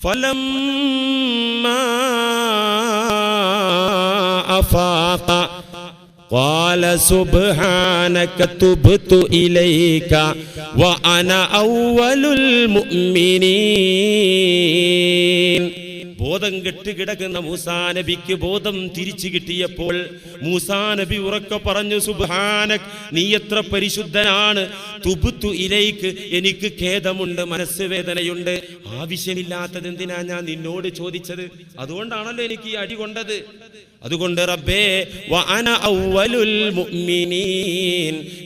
فلما أفاق قال سبحانك تبت إليك وأنا أول المؤمنين. ബോധം കെട്ട് കിടക്കുന്ന മൂസാ നബിക്ക് ബോധം തിരിച്ചു കിട്ടിയപ്പോൾ മൂസാ നബി ഉറക്കെ പറഞ്ഞു സുബ്ഹാനക് നീ എത്ര പരിശുദ്ധനാണ്. തുബുത്തു ഇലേക്ക് എനിക്ക് ഖേദമുണ്ട് മനസ്സ് വേദനയുണ്ട്. ആവശ്യമില്ലാത്തത് എന്തിനാ ഞാൻ നിന്നോട് ചോദിച്ചത്? അതുകൊണ്ടാണല്ലോ എനിക്ക് ഈ അടി കൊണ്ടത്. അതുകൊണ്ട് റബ്ബേ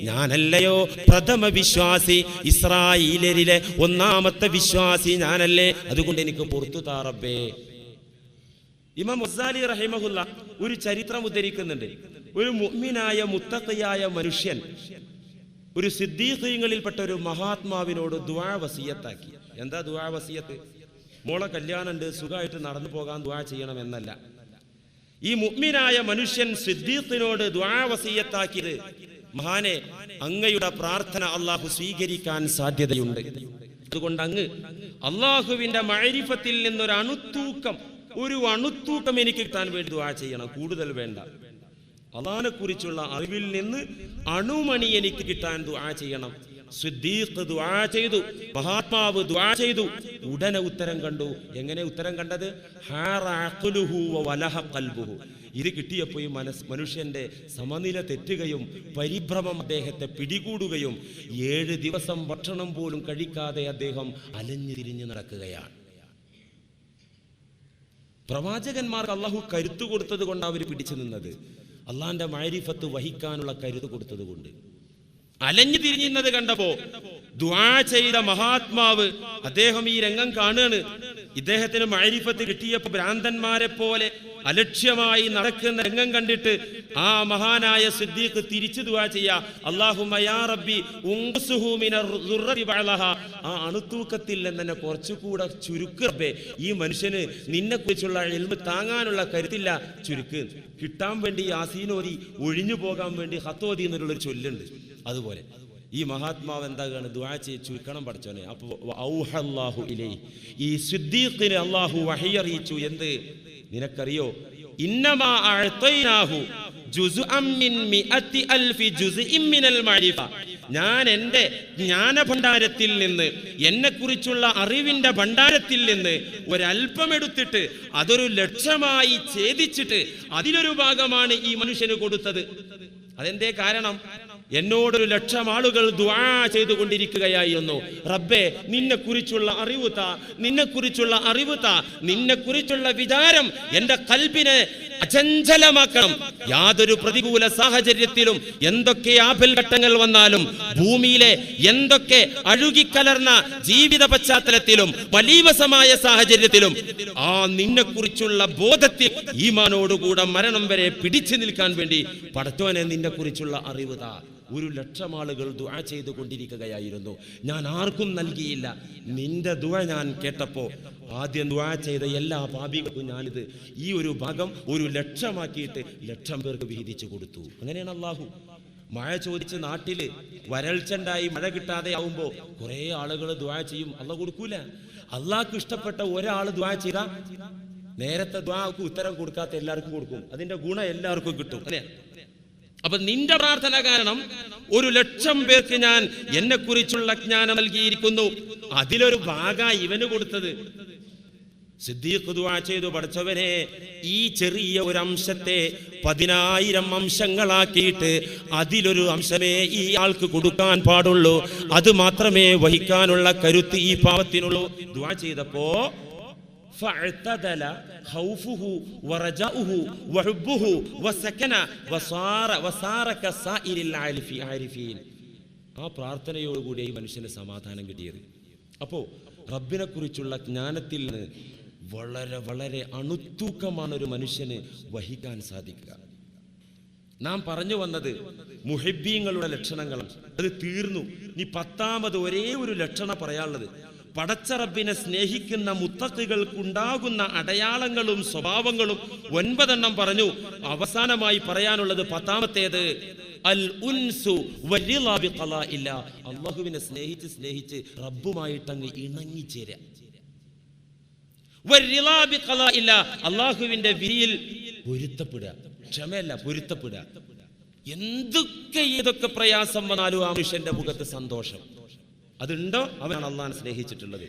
ഞാനല്ലയോ പ്രഥമ വിശ്വാസി ഇസ്രായേലരിലെ ഒന്നാമത്തെ വിശ്വാസി ഞാനല്ലേ. അതുകൊണ്ട് എനിക്ക് പുറത്തു താ റബ്ബേ. ഇമാം മുസാലി റഹിമഹുല്ല ഒരു ചരിത്രം ഉദ്ധരിക്കുന്നുണ്ട്. ഒരു മുഹ്മിനായ മുത്തഖിയായ മനുഷ്യൻ ഒരു സിദ്ദീഖീങ്ങളിൽപ്പെട്ട ഒരു മഹാത്മാവിനോട് ദ്വാ വസീയത്താക്കി. എന്താ ദുആ വസീയത്ത്? മോളെ കല്യാണമുണ്ട് സുഖമായിട്ട് നടന്നു പോകാൻ ദുആ ചെയ്യണം എന്നല്ല. ഈ മുഹ്മിനായ മനുഷ്യൻ സിദ്ദീഖിനോട് ദ്വാ വസീയത്താക്കിയത് മഹാനെ അങ്ങയുടെ പ്രാർത്ഥന അള്ളാഹു സ്വീകരിക്കാൻ സാധ്യതയുണ്ട്. അതുകൊണ്ട് അങ്ങ് അള്ളാഹുവിന്റെ മഴരിഫത്തിൽ നിന്നൊരു അണുത്തൂക്കം ഒരു അണുത്തൂട്ടം എനിക്ക് കിട്ടാൻ വേണ്ടി ദുആ ചെയ്യണം. കൂടുതൽ വേണ്ട. അള്ളാഹിനെ കുറിച്ചുള്ള അറിവിൽ നിന്ന് അണുമണി എനിക്ക് കിട്ടാൻ ദുആ ചെയ്യണം. സിദ്ദീഖ് ദുആ ചെയ്തു. മഹാത്മാവ് ദുആ ചെയ്തു. ഉടനെ ഉത്തരം കണ്ടു. എങ്ങനെ ഉത്തരം കണ്ടത്? ഇത് കിട്ടിയപ്പോൾ ഈ മനസ് മനുഷ്യന്റെ സമനില തെറ്റുകയും പരിഭ്രമം അദ്ദേഹത്തെ പിടികൂടുകയും ഏഴ് ദിവസം ഭക്ഷണം പോലും കഴിക്കാതെ അദ്ദേഹം അലഞ്ഞു തിരിഞ്ഞു നടക്കുകയാണ്. പ്രവാചകന്മാർക്ക് അള്ളാഹു കരുത്തു കൊടുത്തത് കൊണ്ട് അവർ പിടിച്ചു നിന്നത്. അള്ളാന്റെ മാരിഫത്ത് വഹിക്കാനുള്ള കരുത്ത് കൊടുത്തത് കൊണ്ട്. അലഞ്ഞു തിരിഞ്ഞിരുന്നത് കണ്ടപ്പോ ദ്വാ ചെയ്ത മഹാത്മാവ് അദ്ദേഹം ഈ രംഗം കാണുകയാണ്. ഇദ്ദേഹത്തിന് മഴരിഫത്ത് കിട്ടിയപ്പോ ഭ്രാന്തന്മാരെ പോലെ അലക്ഷ്യമായി നടക്കുന്ന രംഗം കണ്ടിട്ട് ആ മഹാനായ സിദ്ദീഖ് തിരിച്ചു ദുവാ ചെയ്യാ. അല്ലാഹുമ്മ യാ റബ്ബി ആ അണുത്തൂക്കത്തിൽ നിന്ന് കുറച്ചുകൂടെ ചുരുക്ക് റബ്ബേ. ഈ മനുഷ്യന് നിന്നെ കുറിച്ചുള്ള എൽമ് താങ്ങാനുള്ള കരുത്തില്ല. ചുരുക്ക് കിട്ടാൻ വേണ്ടി യാസീനോതി ഒഴിഞ്ഞു പോകാൻ വേണ്ടി ഹത്തോതി എന്നുള്ളൊരു ചൊല്ലുണ്ട്. അതുപോലെ ഈ മഹാത്മാവ് എന്താകാണ് ദുആ ചെയ്ത് ചുരുക്കണം പഠിച്ചോനെ അപ്പോൾ ഇലേ ഈ സിദ്ദീഖിന് അള്ളാഹു വഹിയറിയിച്ചു എന്ത്? നിനക്കറിയോ? ഞാൻ എന്റെ ജ്ഞാന ജ്ഞാനഭണ്ഡാരത്തിൽ നിന്ന് എന്നെ കുറിച്ചുള്ള അറിവിന്റെ ഭണ്ഡാരത്തിൽ നിന്ന് ഒരല്പം എടുത്തിട്ട് അതൊരു ലക്ഷ്യമായി ഛേദിച്ചിട്ട് അതിലൊരു ഭാഗമാണ് ഈ മനുഷ്യന് കൊടുത്തത്. അതെന്തേ കാരണം? എന്നോടൊരു ലക്ഷം ആളുകൾ ദ്വാ ചെയ്തുകൊണ്ടിരിക്കുകയായിരുന്നു. റബ്ബേ നിന്നെക്കുറിച്ചുള്ള അറിവ് താ നിന്നെക്കുറിച്ചുള്ള അറിവ് താ നിന്നെ കുറിച്ചുള്ള വിചാരം എന്റെ കൽബിനെ അചഞ്ചലമാക്കണം. യാതൊരു പ്രതികൂല സാഹചര്യത്തിലും എന്തൊക്കെ ആപൽഘട്ടങ്ങൾ വന്നാലും ഭൂമിയിലെ എന്തൊക്കെ അഴുകിക്കലർന്ന ജീവിത പശ്ചാത്തലത്തിലും മലീവസമായ സാഹചര്യത്തിലും ആ നിന്നെക്കുറിച്ചുള്ള ബോധത്തിൽ ഈമാനോടുകൂടെ മരണം വരെ പിടിച്ചു നിൽക്കാൻ വേണ്ടി പടത്തോനെ നിന്നെക്കുറിച്ചുള്ള അറിവ് ഒരു ലക്ഷം ആളുകൾ ദുആ ചെയ്തുകൊണ്ടിരിക്കുകയായിരുന്നു. ഞാൻ ആർക്കും നൽകിയില്ല. നിന്റെ ദുആ ഞാൻ കേട്ടപ്പോൾ ആദ്യം ദുആ ചെയ്ത എല്ലാ പാപികൾക്കും ഞാനിത് ഈ ഒരു ഭാഗം ഒരു ലക്ഷമാക്കിയിട്ട് ലക്ഷം പേർക്ക് വീതിച്ചു കൊടുത്തു. അങ്ങനെയാണ് അള്ളാഹു മഴ ചോദിച്ച് നാട്ടിൽ വരൾച്ച ഉണ്ടായി മഴ കിട്ടാതെ ആവുമ്പോ കുറെ ആളുകൾ ദ്വാ ചെയ്യും. അല്ല കൊടുക്കൂല. അള്ളാഹ്ക്ക് ഇഷ്ടപ്പെട്ട ഒരാൾ ദ്വാ ചെയ്ത നേരത്തെ ദ്വാക്ക് ഉത്തരം കൊടുക്കാത്ത എല്ലാവർക്കും കൊടുക്കും. അതിന്റെ ഗുണം എല്ലാവർക്കും കിട്ടും. അല്ലേ? അപ്പൊ നിന്റെ പ്രാർത്ഥന കാരണം ഒരു ലക്ഷം പേർക്ക് ഞാൻ എന്നെ കുറിച്ചുള്ള ജ്ഞാനം നൽകിയിരിക്കുന്നു. അതിലൊരു ഭാഗ ഇവന് കൊടുത്തത്. സിദ്ദീഖ് ചെയ്തു. പഠിച്ചവനെ ഈ ചെറിയ ഒരു അംശത്തെ പതിനായിരം അംശങ്ങളാക്കിയിട്ട് അതിലൊരു അംശമേ ഈ ആൾക്ക് കൊടുക്കാൻ പാടുള്ളൂ. അത് മാത്രമേ വഹിക്കാനുള്ള കരുത്ത് ഈ പാവത്തിനുള്ളൂ ദുആ ചെയ്തപ്പോ فاعتدل خوفه ورجاؤه وحبه وسكن وصار وصار كسائر العارف عارفين ആ പ്രാർത്ഥനയോടുകൂടി ഈ മനുഷ്യന് സമാധാനം കിട്ടിയത് അപ്പോ റബ്ബിനെ കുറിച്ചുള്ള ജ്ഞാനത്തിൽ നിന്ന് വളരെ വളരെ അണുത്തൂക്കമാണ് ഒരു മനുഷ്യന് വഹിക്കാൻ സാധിക്കുക നാം പറഞ്ഞു വന്നത് മുഹിബീങ്ങളുടെ ലക്ഷണങ്ങളും അത് തീർന്നു നീ പത്താമത് ഒരേ ഒരു ലക്ഷണം പറയാനുള്ളത് പടച്ച റബ്ബിനെ സ്നേഹിക്കുന്ന മുത്തത്തുകൾക്കുണ്ടാകുന്ന അടയാളങ്ങളും സ്വഭാവങ്ങളും ഒൻപതെണ്ണം പറഞ്ഞു. അവസാനമായി പറയാനുള്ളത് പത്താമത്തേത് അൽ ഉൻസു ഇല്ല അള്ളാഹുവിനെ സ്നേഹിച്ച് സ്നേഹിച്ച് റബ്ബുമായിട്ട് അങ്ങ് ഇണങ്ങിച്ചേരുക വരിളാ ബിഖളാഇല്ല. അള്ളാഹുവിന്റെ വിധിയിൽ പൊരുത്തപ്പെടുക. ക്ഷമയല്ല പൊരുത്തപ്പെടുക. എന്തൊക്കെ ഏതൊക്കെ പ്രയാസം വന്നാലും ആ മനുഷ്യന്റെ മുഖത്ത് സന്തോഷം. അതുണ്ടോ? അവനാണ് അള്ളാൻ സ്നേഹിച്ചിട്ടുള്ളത്.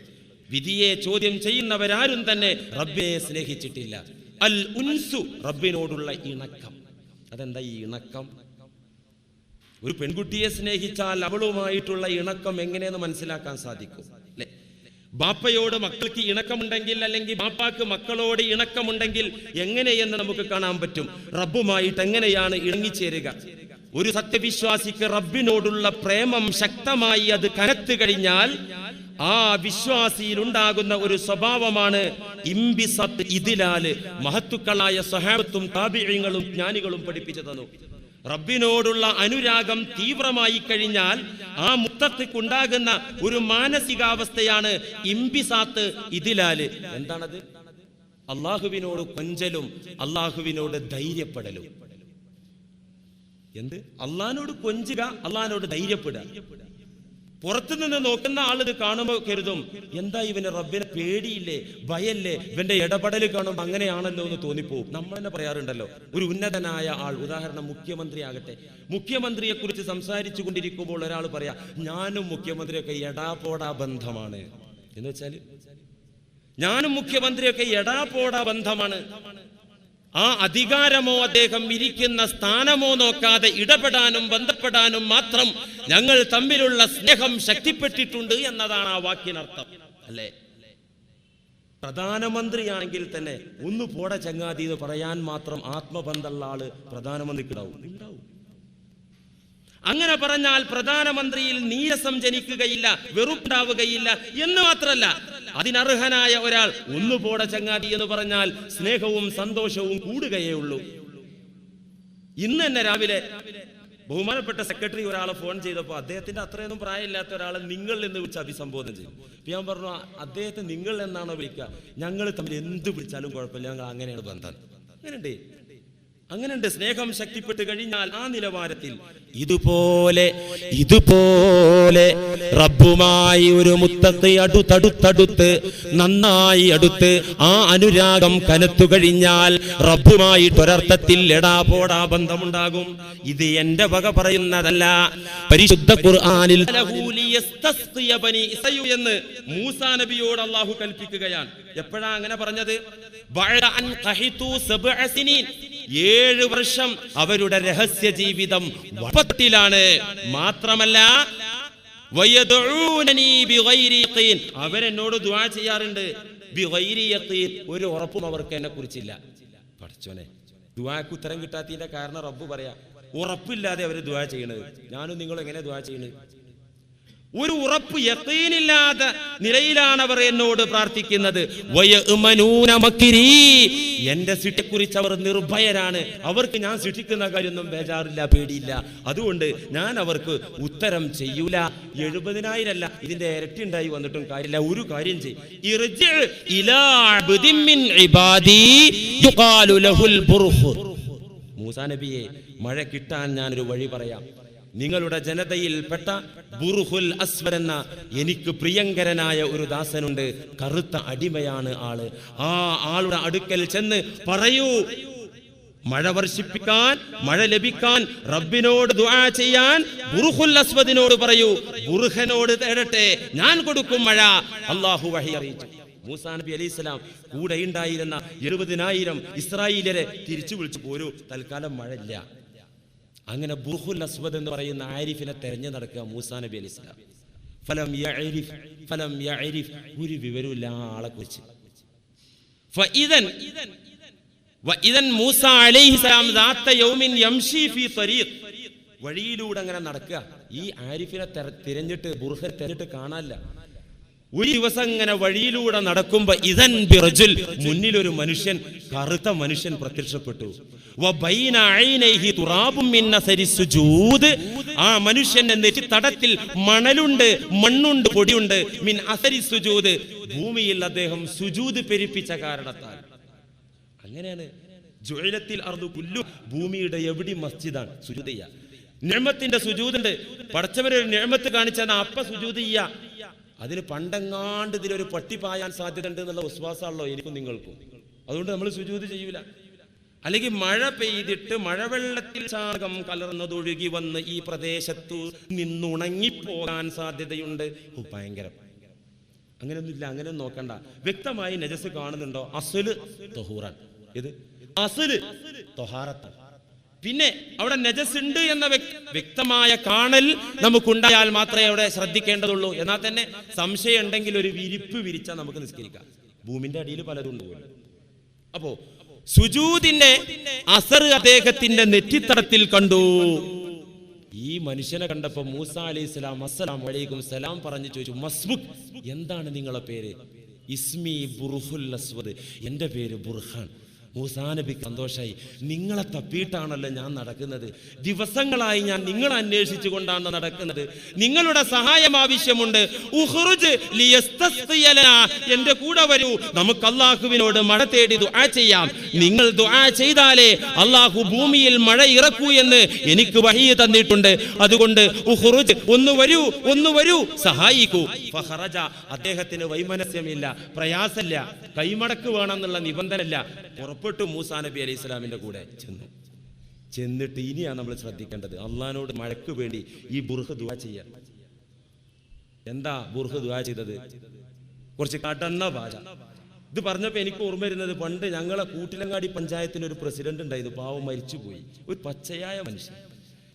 വിധിയെ ചോദ്യം ചെയ്യുന്നവരാരും തന്നെ റബ്ബിനെ സ്നേഹിച്ചിട്ടില്ല. അൽ ഉൻസു റബ്ബിനോടുള്ള ഇണക്കം. അതെന്താ ഈ ഇണക്കം? ഒരു പെൺകുട്ടിയെ സ്നേഹിച്ചാൽ അവളുമായിട്ടുള്ള ഇണക്കം എങ്ങനെയെന്ന് മനസ്സിലാക്കാൻ സാധിക്കും അല്ലെ? ബാപ്പയോട് മക്കൾക്ക് ഇണക്കമുണ്ടെങ്കിൽ അല്ലെങ്കിൽ ബാപ്പാക്ക് മക്കളോട് ഇണക്കമുണ്ടെങ്കിൽ എങ്ങനെയെന്ന് നമുക്ക് കാണാൻ പറ്റും? റബ്ബുമായിട്ട് എങ്ങനെയാണ് ഇണങ്ങിച്ചേരുക? ഒരു സത്യവിശ്വാസിക്ക് റബ്ബിനോടുള്ള പ്രേമം ശക്തമായി അത് കനത്തു കഴിഞ്ഞാൽ ആ വിശ്വാസിയിൽ ഉണ്ടാകുന്ന ഒരു സ്വഭാവമാണ് ഇംബിസത്ത് ഇതിലാൽ. മഹത്തുക്കളായ സഹാബത്തും താപിഴങ്ങളും ജ്ഞാനികളും പഠിപ്പിച്ചു തന്നു. റബ്ബിനോടുള്ള അനുരാഗം തീവ്രമായി കഴിഞ്ഞാൽ ആ മുത്തത്തിക്കുണ്ടാകുന്ന ഒരു മാനസികാവസ്ഥയാണ് ഇംബിസാത്ത് ഇതിലാൽ. എന്താണത്? അള്ളാഹുവിനോട് കൊഞ്ചലും അള്ളാഹുവിനോട് ധൈര്യപ്പെടലും. എന്ത്? അള്ളഹാനോട് കൊഞ്ചുക അള്ളഹാനോട് ധൈര്യപ്പെടുക. പുറത്തുനിന്ന് നോക്കുന്ന ആൾ ഇത് കാണുമ്പോൾ കരുതും എന്താ ഇവന് റബ്ബിനെ പേടിയില്ലേ? ഭയല്ലേ? ഇവന്റെ ഇടപെടൽ കാണുമ്പോൾ അങ്ങനെയാണല്ലോ എന്ന് തോന്നിപ്പോവും. നമ്മൾ തന്നെ പറയാറുണ്ടല്ലോ ഒരു ഉന്നതനായ ആൾ ഉദാഹരണം മുഖ്യമന്ത്രി ആകട്ടെ. മുഖ്യമന്ത്രിയെ കുറിച്ച് സംസാരിച്ചു കൊണ്ടിരിക്കുമ്പോൾ ഒരാൾ പറയാ ഞാനും മുഖ്യമന്ത്രിയൊക്കെ എടാപോടാ ബന്ധമാണ്. എന്ന് വെച്ചാൽ ഞാനും മുഖ്യമന്ത്രിയൊക്കെ എടാപോടാ ബന്ധമാണ്. ആ അധികാരമോ അദ്ദേഹം ഇരിക്കുന്ന സ്ഥാനമോ നോക്കാതെ ഇടപെടാനും ബന്ധപ്പെടാനും മാത്രം ഞങ്ങൾ തമ്മിലുള്ള സ്നേഹം ശക്തിപ്പെട്ടിട്ടുണ്ട് എന്നതാണ് ആ വാക്കിനർത്ഥം. അല്ലേ? പ്രധാനമന്ത്രിയാണെങ്കിൽ തന്നെ ഒന്ന് പോട ചങ്ങാതി എന്ന് പറയാൻ മാത്രം ആത്മബന്ധമുള്ള ആൾ പ്രധാനമന്ത്രിക്കുണ്ടാവും ഉണ്ടാവും അങ്ങനെ പറഞ്ഞാൽ പ്രധാനമന്ത്രിയിൽ നീരസം ജനിക്കുകയില്ല വെറുപ്പുണ്ടാവുകയില്ല എന്ന് മാത്രമല്ല അതിനർഹനായ ഒരാൾ ഒന്നു പോട ചങ്ങാതി എന്ന് പറഞ്ഞാൽ സ്നേഹവും സന്തോഷവും കൂടുകയേ ഉള്ളൂ. ഇന്ന് തന്നെ രാവിലെ ബഹുമാനപ്പെട്ട സെക്രട്ടറി ഒരാളെ ഫോൺ ചെയ്തപ്പോൾ അദ്ദേഹത്തിന്റെ അത്രയൊന്നും പ്രായമില്ലാത്ത ഒരാളെ നിങ്ങൾ എന്ന് വിളിച്ച് അഭിസംബോധന അപ്പൊ ഞാൻ പറഞ്ഞു "ആ, അദ്ദേഹത്തെ നിങ്ങൾ എന്നാണോ വിളിക്കുക? ഞങ്ങൾ തമ്മിൽ എന്ത് വിളിച്ചാലും കുഴപ്പമില്ല ഞങ്ങൾ അങ്ങനെയാണ് ബന്ധം. അങ്ങനെയുണ്ട്. അങ്ങനെയുണ്ട്. സ്നേഹം ശക്തിപ്പെട്ട് കഴിഞ്ഞാൽ ആ നിലവാരത്തിൽ. ഇതുപോലെ ഇതുപോലെ റബ്ബുമായി ഒരു മുത്തത്ത് അടുത്തടുത്തടുത്ത് നന്നായി അടുത്ത് ആ അനുരാഗം കനത്തു കഴിഞ്ഞാൽ റബ്ബുമായി ഒരർത്ഥത്തിൽ എടാ പോടാ ബന്ധമുണ്ടാകും. ഇത് എന്റെ വക പറയുന്നതല്ല. പരിശുദ്ധ ഖുർആനിൽ എന്ന് മൂസാ നബിയോട് അള്ളാഹു കൽപ്പിക്കുകയാണ്. എപ്പോഴാ അങ്ങനെ പറഞ്ഞത്? ഏഴ് വർഷം അവരുടെ രഹസ്യ ജീവിതം വപത്തിലാണ് മാത്രമല്ല. അവരെന്നോട് ദ്വാ ചെയ്യാറുണ്ട്. ഒരു ഉറപ്പും അവർക്ക് എന്നെ കുറിച്ചില്ല. പഠിച്ചോനെ ദ്വാക്ക് ഉത്തരം കിട്ടാത്തതിന്റെ കാരണം റബ്ബ് പറയാ. ഉറപ്പില്ലാതെ അവർ ദ്വാ ചെയ്യണത്. ഞാനും നിങ്ങൾ എങ്ങനെ ദ്വാ ചെയ്യണത്? ഒരു ഉറപ്പ് യക്കീനില്ലാത്ത നിലയിലാണ് അവർ എന്നോട് പ്രാർത്ഥിക്കുന്നത്. എന്റെ സിട്ടിക്കുറിച്ച് അവർ നിർഭയരാണ്. അവർക്ക് ഞാൻ ശിക്ഷിക്കുന്ന കാര്യമൊന്നും ബേജാറില്ല പേടിയില്ല. അതുകൊണ്ട് ഞാൻ അവർക്ക് ഉത്തരം ചെയ്യൂല. എഴുപതിനായിരം അല്ല ഇതിന്റെ ഇരട്ടി ഉണ്ടായി വന്നിട്ടും കാര്യമില്ല. ഒരു കാര്യം ചെയ്യും. മൂസാ നബിയെ മഴ കിട്ടാൻ ഞാനൊരു വഴി പറയാം. നിങ്ങളുടെ ജനതയിൽപ്പെട്ട ബുറുഹുൽ അസ്വർ എന്ന എനിക്ക് പ്രിയങ്കരനായ ഒരു ദാസനുണ്ട്. കറുത്ത അടിമയാണ് ആൾ. ആ ആളുടെ അടുക്കൽ ചെന്ന് പറയൂ മഴ വർഷിപ്പിക്കാൻ മഴ ലഭിക്കാൻ റബ്ബിനോട് ദുആ ചെയ്യാൻ ബുറുഹുൽ അസ്വദിനോട് പറയൂ. ബുറുഹനോട് തേടട്ടെ ഞാൻ കൊടുക്കും മഴ. അള്ളാഹു വഹി അറിയിച്ചു. മൂസാ നബി അലൈഹി സ്വലാം കൂടെ ഉണ്ടായിരുന്ന എഴുപതിനായിരം ഇസ്രായേലരെ തിരിച്ചു വിളിച്ചു. പോരൂ തൽക്കാലം മഴ ഇല്ല അങ്ങനെ ബുർഹുൽ അസ്വദ് എന്ന് പറയുന്ന ആരിഫിനെ തെരഞ്ഞു നടക്കുക മൂസാ നബി അലി ഇസ്ലാം ഫലം യഅരിഫ് ഫലം യഅരിഫ്. ഒരു വിവരമില്ല ആളെ കുറിച്ച്. വഇദൻ മൂസ വഴിയിലൂടെ അങ്ങനെ നടക്കുക. ഈ ആരിഫിനെ തെര- തിരഞ്ഞിട്ട് ബുർഹ തിരഞ്ഞിട്ട് കാണാനില്ല. ഒരു ദിവസം ഇങ്ങനെ വഴിയിലൂടെ നടക്കുമ്പോ ഇതൻ ബിറജുൽ മുന്നിലൊരു മനുഷ്യൻ കറുത്ത മനുഷ്യൻ പ്രത്യക്ഷപ്പെട്ടു. തുറാബും. ആ മനുഷ്യന്റെ നെറ്റി തടത്തിൽ മണലുണ്ട് മണ്ണുണ്ട് പൊടിയുണ്ട്. മിൻ അസരി സുജൂദ്. ഭൂമിയിൽ അദ്ദേഹം സുജൂദ് പെരുപ്പിച്ച കാരണത്താൽ. അങ്ങനെയാണ് ജുഴലത്തിൽ അർദു പുല്ലു ഭൂമിയുടെ എവിടെ മസ്ജിദാണ് സുജൂതയ്യ നിയമത്തിന്റെ സുജൂതുണ്ട് പടച്ചവരൊരു നിയമത്ത് കാണിച്ചാൽ അപ്പ സുജൂത് ചെയ്യ അതിന് പണ്ടെങ്ങാണ്ട് ഇതിലൊരു പട്ടി പായാൻ സാധ്യത ഉണ്ട് എന്നുള്ള വിശ്വാസമാണല്ലോ എനിക്കും നിങ്ങൾക്കും. അതുകൊണ്ട് നമ്മൾ സുജൂത് ചെയ്യൂല. അല്ലെങ്കിൽ മഴ പെയ്തിട്ട് മഴവെള്ളത്തിൽ ചാകം കലർന്നതൊഴുകി വന്ന് ഈ പ്രദേശത്തു നിന്നുണങ്ങിപ്പോകാൻ സാധ്യതയുണ്ട്. ഭയങ്കര. അങ്ങനെയൊന്നുമില്ല അങ്ങനെ നോക്കണ്ട. വ്യക്തമായി നജസ് കാണുന്നുണ്ടോ? അസുൽ തൊഹൂറാൻ. ഇത് അസുൽ തൊഹാറത്ത് പിന്നെ അവിടെ നജസ് ഉണ്ട് എന്ന വ്യക്തമായ കാണൽ നമുക്കുണ്ടായാൽ മാത്രമേ അവിടെ ശ്രദ്ധിക്കേണ്ടതുള്ളൂ. എന്നാൽ തന്നെ സംശയം ഉണ്ടെങ്കിൽ ഒരു വിരിപ്പ് വിരിച്ചാൽ നമുക്ക് നിസ്കരിക്കാം. ഭൂമിന്റെ അടിയിൽ പലതും. അപ്പോ സുജൂദിന്റെ അസർ അദ്ദേഹത്തിന്റെ നെറ്റിത്തടത്തിൽ കണ്ടു. ഈ മനുഷ്യനെ കണ്ടപ്പോ മൂസ അലൈഹി സ്വലാം അസ്സലാം വലൈക്കും സലാം പറഞ്ഞു ചോദിച്ചു മസ്ബുക് എന്താണ് നിങ്ങളെ പേര്? ഇസ്മി ബുർഹുൽ അസ്വദ്. എന്റെ പേര് ബുർഹാൻ. മൂസാ സന്തോഷമായി നിങ്ങളെ തപ്പിയിട്ടാണല്ലോ ഞാൻ നടക്കുന്നത്. ദിവസങ്ങളായി ഞാൻ നിങ്ങൾ അന്വേഷിച്ചു കൊണ്ടാണ് നടക്കുന്നത്. നിങ്ങളുടെ സഹായം ആവശ്യമുണ്ട്. എന്റെ കൂടെ വരൂ. നമുക്ക് അള്ളാഹുവിനോട് മഴ തേടി ദുആ ചെയ്യാം. നിങ്ങൾ ദുആ ചെയ്താലേ അള്ളാഹു ഭൂമിയിൽ മഴ ഇറക്കൂ എന്ന് എനിക്ക് വഹി തന്നിട്ടുണ്ട്. അതുകൊണ്ട് ഒന്ന് വരൂ ഒന്ന് വരൂ. സഹായിക്കൂ. അദ്ദേഹത്തിന് വൈമനസ്യമില്ല പ്രയാസമില്ല. കൈമടക്ക് വേണമെന്നുള്ള നിബന്ധനല്ല പുറപ്പെട്ടു മൂസാ നബി അലൈഹി ഇസ്ലാമിന്റെ കൂടെ ചെന്നു. ചെന്നിട്ട് ഇനിയാണ് നമ്മൾ ശ്രദ്ധിക്കേണ്ടത്. അള്ളഹാനോട് മഴയ്ക്ക് വേണ്ടി ഈ ബുർഹ ദുആ ചെയ്യാൻ എന്താ ബുർഹ ദുആ ചെയ്തത്? കുറച്ച് കടന്ന ഭാഷ ഇത് പറഞ്ഞപ്പോൾ എനിക്ക് ഓർമ്മ വരുന്നത് പണ്ട് ഞങ്ങളെ കൂട്ടിലങ്ങാടി പഞ്ചായത്തിന് ഒരു പ്രസിഡന്റ് ഉണ്ടായിരുന്നു. പാവം മരിച്ചുപോയി. ഒരു പച്ചയായ മനുഷ്യൻ.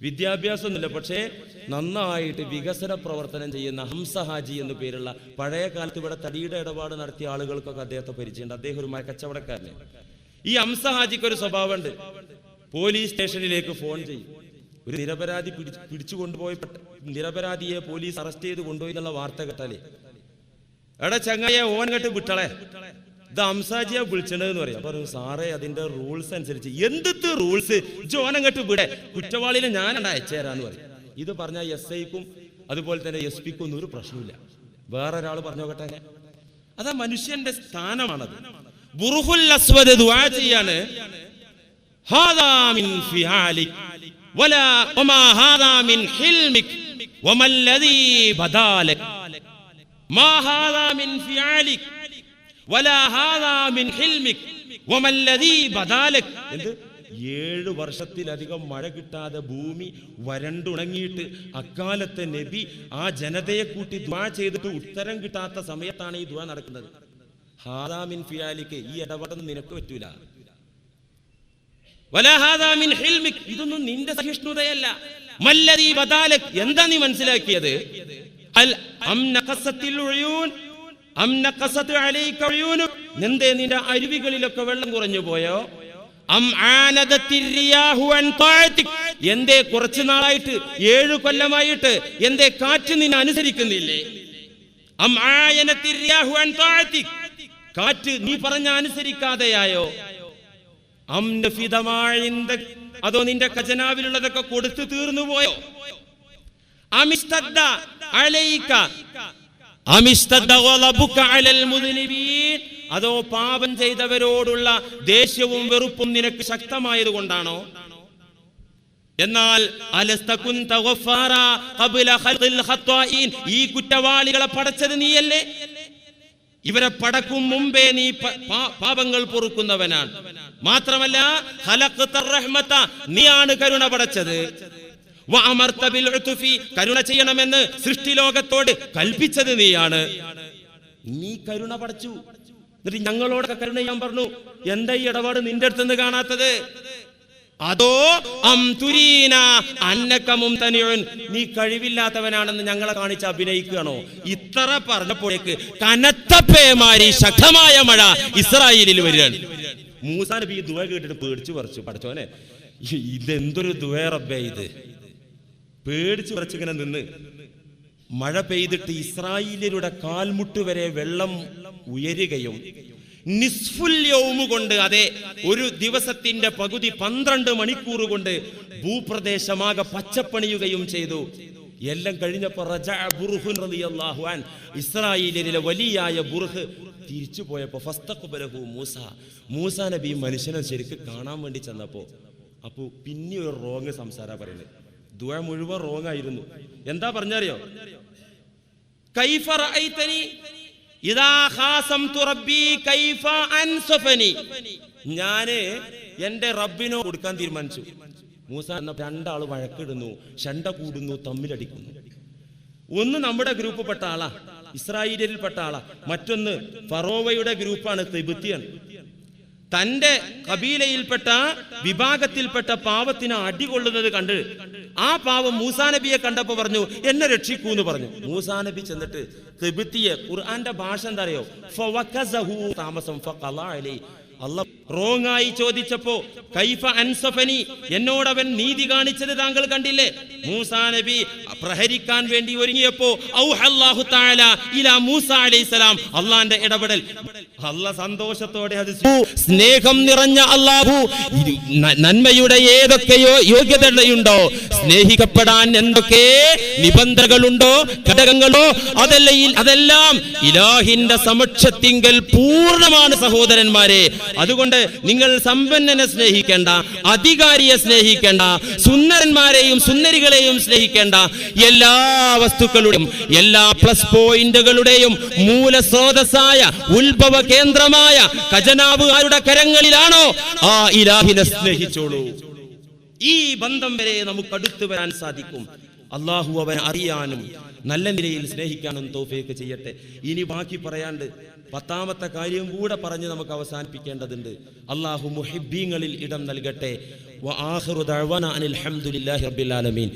വിദ്യാഭ്യാസമൊന്നുമില്ല പക്ഷേ നന്നായിട്ട് വികസന പ്രവർത്തനം ചെയ്യുന്ന ഹംസ ഹാജി എന്നു പേരുള്ള പഴയ കാലത്ത് ഇവിടെ തടിയുടെ ഇടപാട് നടത്തിയ ആളുകൾക്കൊക്കെ അദ്ദേഹത്തെ പരിചയമുണ്ട്. അദ്ദേഹം ഒരു മരക്കച്ചവടക്കാരനെ ഈ അംസഹാജിക്ക് ഒരു സ്വഭാവമുണ്ട്. പോലീസ് സ്റ്റേഷനിലേക്ക് ഫോൺ ചെയ്യും. ഒരു നിരപരാധി പിടിച്ച് പിടിച്ചു കൊണ്ടുപോയി നിരപരാധിയെ പോലീസ് അറസ്റ്റ് ചെയ്ത് കൊണ്ടുപോയി എന്നുള്ള വാർത്ത കേട്ടാലേ. എടാ ചങ്ങയെ ഓൻ കെട്ട് വിട്ടളെ. ഇത് അംസാജിയാ വിളിച്ചണെന്ന് പറയാം. പറഞ്ഞു സാറേ അതിന്റെ റൂൾസ് അനുസരിച്ച് എന്ത് റൂൾസ്? ജോനം കെട്ട് വിടെ. കുറ്റവാളിനെ ഞാനണ്ട അയച്ചേരാന്ന് പറയും. ഇത് പറഞ്ഞ എസ് ഐക്കും അതുപോലെ തന്നെ എസ് പിക്കും ഒന്നും ഒരു പ്രശ്നമില്ല വേറെ ഒരാൾ പറഞ്ഞു അതാ മനുഷ്യന്റെ സ്ഥാനമാണത്. ബുറുഹുൽ അസ്വദ് ദുആ ചെയ്യാണ്. ഹാദാ മിൻ ഫിഹാലിക് വലാ വമാ ഹാദാ മിൻ ഹിൽമിക് വമല്ലദീ ബദാലക്. മാ ഹാദാ മിൻ ഫിയാലിക് വലാ ഹാദാ മിൻ ഹിൽമിക് വമല്ലദീ ബദാലക്. എന്ത്? ഏഴ് വർഷത്തിലധികം മഴ കിട്ടാതെ ഭൂമി വരണ്ടുണങ്ങിയിട്ട് അക്കാലത്തെ നബി ആ ജനതയെ കൂട്ടി ദ്വാ ചെയ്തിട്ട് ഉത്തരം കിട്ടാത്ത സമയത്താണ് ഈ ദ്വാ നടക്കുന്നത്. ഹാദാമിൻ ഫിയാലിക്ക് ഈ ഇടപെടൽ നിനക്ക് പറ്റൂല വലാ ഹാദാ മിൻ ഹിൽമിക്. ഇതൊന്നും നിന്റെ സഹിഷ്ണുതയല്ല മല്ലദീ ബദാലക്. എന്താ നീ മനസ്സിലാക്കിയത് അൽ അം നഖസത്തിൽ ഉയൂൻ അം നഖസത് അലൈക ഉയൂനുക്. എന്തേ നിന്റെ അരുവികളിലൊക്കെ വെള്ളം കുറഞ്ഞു പോയോ അം ആനദത്തിർ റിയാഹു അൻ താഅതിക്. എന്തേ കുറച്ചു നാളായിട്ട് ഏഴു കൊല്ലമായിട്ട് എന്തേ കാറ്റ് നിന്നെ അനുസരിക്കുന്നില്ലേ അം ആയനത്തിർ റിയാഹു അൻ താഅതിക്. കാറ്റ് നീ പറഞ്ഞ അനുസരിക്കാതെയായോ? അതോ നിന്റെ ഖജനാവിലുള്ളതൊക്കെ കൊടുത്തു തീർന്നു പോയോ? അതോ പാപം ചെയ്തവരോടുള്ള ദേഷ്യവും വെറുപ്പും നിനക്ക് ശക്തമായത് കൊണ്ടാണോ? എന്നാൽ ഈ കുറ്റവാളികളെ പടച്ചത് നീയല്ലേ? ഇവരെ പടക്കും മുമ്പേ നീ പാപങ്ങൾ പൊറുക്കുന്നവനാണ്. മാത്രമല്ല നീയാണ് കരുണ പടച്ചത്. കരുണ ചെയ്യണമെന്ന് സൃഷ്ടി ലോകത്തോട് കൽപ്പിച്ചത് നീയാണ്. നീ കരുണ പടച്ചു. എന്നിട്ട് ഞങ്ങളോടൊക്കെ കരുണ ഞാൻ പറഞ്ഞു. എന്താ ഈ ഇടപാട് നിന്റെ അടുത്തുനിന്ന് കാണാത്തത്? അതോ അം അന്നക്കമും തനിയുൻ നീ കഴിവില്ലാത്തവനാണെന്ന് ഞങ്ങളെ കാണിച്ച് അഭിനയിക്കുകയാണോ? ഇത്ര പറഞ്ഞപ്പോഴേക്ക് കനത്ത പേമാരി ശക്തമായ മഴ ഇസ്രായേലിൽ വരികയാണ്. മൂസാ നബി ഈ ദുവ കേട്ടിട്ട് പേടിച്ചു പറിച്ചു. പഠിച്ചോനെ ഇതെന്തൊരു ദുവേറബേ ഇത്? പേടിച്ചു പറിച്ചിങ്ങനെ നിന്ന്. മഴ പെയ്തിട്ട് ഇസ്രായേലിയരുടെ കാൽമുട്ട് വരെ വെള്ളം ഉയരുകയും നിസ്ഫുൽ കൊണ്ട് അതെ ഒരു ദിവസത്തിന്റെ പകുതി പന്ത്രണ്ട് മണിക്കൂർ കൊണ്ട് ഭൂപ്രദേശമാകെ പച്ചപ്പണിയുകയും ചെയ്തു. എല്ലാം കഴിഞ്ഞപ്പോൾ ഇസ്രായേലിലെ വലിയായ ബുർഹ് തിരിച്ചു പോയപ്പോ ഫസ്തഖുബലഹു മൂസ. മൂസ നബി മനുഷ്യനെ ശരിക്ക് കാണാൻ വേണ്ടി ചെന്നപ്പോ അപ്പോ പിന്നെ ഒരു റോങ് സംസാര പറയുന്നത്. ദുആ മുഴുവൻ റോങ് ആയിരുന്നു. എന്താ പറഞ്ഞറിയോ? കൈഫ ഞാൻ എന്റെ റബ്ബിനോ കൊടുക്കാൻ തീരുമാനിച്ചു. മൂസ എന്ന രണ്ടാൾ വഴക്കിടുന്നു ശണ്ട കൂടുന്നു തമ്മിലടിക്കുന്നു. ഒന്ന് നമ്മുടെ ഗ്രൂപ്പ് പെട്ട ആളാ ഇസ്രായേലിൽ പെട്ട ആളാ. മറ്റൊന്ന് ഫറോവയുടെ ഗ്രൂപ്പാണ് തിബുത്തിയാണ്. തന്റെ കബീലയിൽപ്പെട്ട വിഭാഗത്തിൽപ്പെട്ട പാവത്തിന് അടികൊള്ളുന്നത് കണ്ട് ആ പാവം മൂസാ നബിയെ കണ്ടപ്പോ പറഞ്ഞു എന്നെ രക്ഷിക്കൂ എന്ന് പറഞ്ഞു. മൂസാ നബി ചെന്നിട്ട് ഖുർആന്റെ ഭാഷ എന്താ അറിയോ? അല്ല റോങ് ആയി ചോദിച്ചപ്പോ കൈഫ അൻസഫനി എന്നോട് അവൻ നീതി കാണിച്ചത് താങ്കൾ കണ്ടില്ലേ? മൂസാ നബി പ്രഹരിക്കാൻ വേണ്ടി ഒരുങ്ങിയപ്പോ തആല ഇലാ മൂസ അലൈഹിസ്സലാം അള്ളാന്റെ ഇടപെടൽ. അല്ല സന്തോഷത്തോടെ അത് സ്നേഹം നിറഞ്ഞ അള്ളാഹു. നന്മയുടെ ഏതൊക്കെയോ യോഗ്യതയുണ്ടോ സ്നേഹിക്കപ്പെടാൻ എന്തൊക്കെ നിബന്ധനകളുണ്ടോ? ഘടകങ്ങളോ അതല്ല അതെല്ലാം ഇലാഹിന്റെ സമക്ഷത്തിങ്കൽ പൂർണമാണ് സഹോദരന്മാരെ. അതുകൊണ്ട് നിങ്ങൾ സമ്പന്നനെ സ്നേഹിക്കേണ്ട അധികാരിയെ സ്നേഹിക്കേണ്ട സുന്ദരന്മാരെയും സുന്ദരികളെയും സ്നേഹിക്കേണ്ട എല്ലാ വസ്തുക്കളുടെയും എല്ലാ പ്ലസ് പോയിന്റുകളുടെയും മൂലസ്രോതസ്സായ ഉത്ഭവ കേന്ദ്രമായ ഖജനാവുകാരുടെ കരങ്ങളിലാണോ? ആ ഇലാഹിനെ സ്നേഹിച്ചോളൂ. ഈ ബന്ധം വരെ നമുക്ക് അടുത്തു വരാൻ സാധിക്കും. അള്ളാഹു അവൻ അറിയാനും നല്ല നിലയിൽ സ്നേഹിക്കാനും തോഫയൊക്കെ ചെയ്യട്ടെ. ഇനി ബാക്കി പറയാണ്ട് പത്താമത്തെ കാര്യം കൂടെ പറഞ്ഞ് നമുക്ക് അവസാനിപ്പിക്കേണ്ടതുണ്ട്. അള്ളാഹു മുഹിബീങ്ങളിൽ ഇടം നൽകട്ടെ. റബ്ബിൽ ആലമീൻ.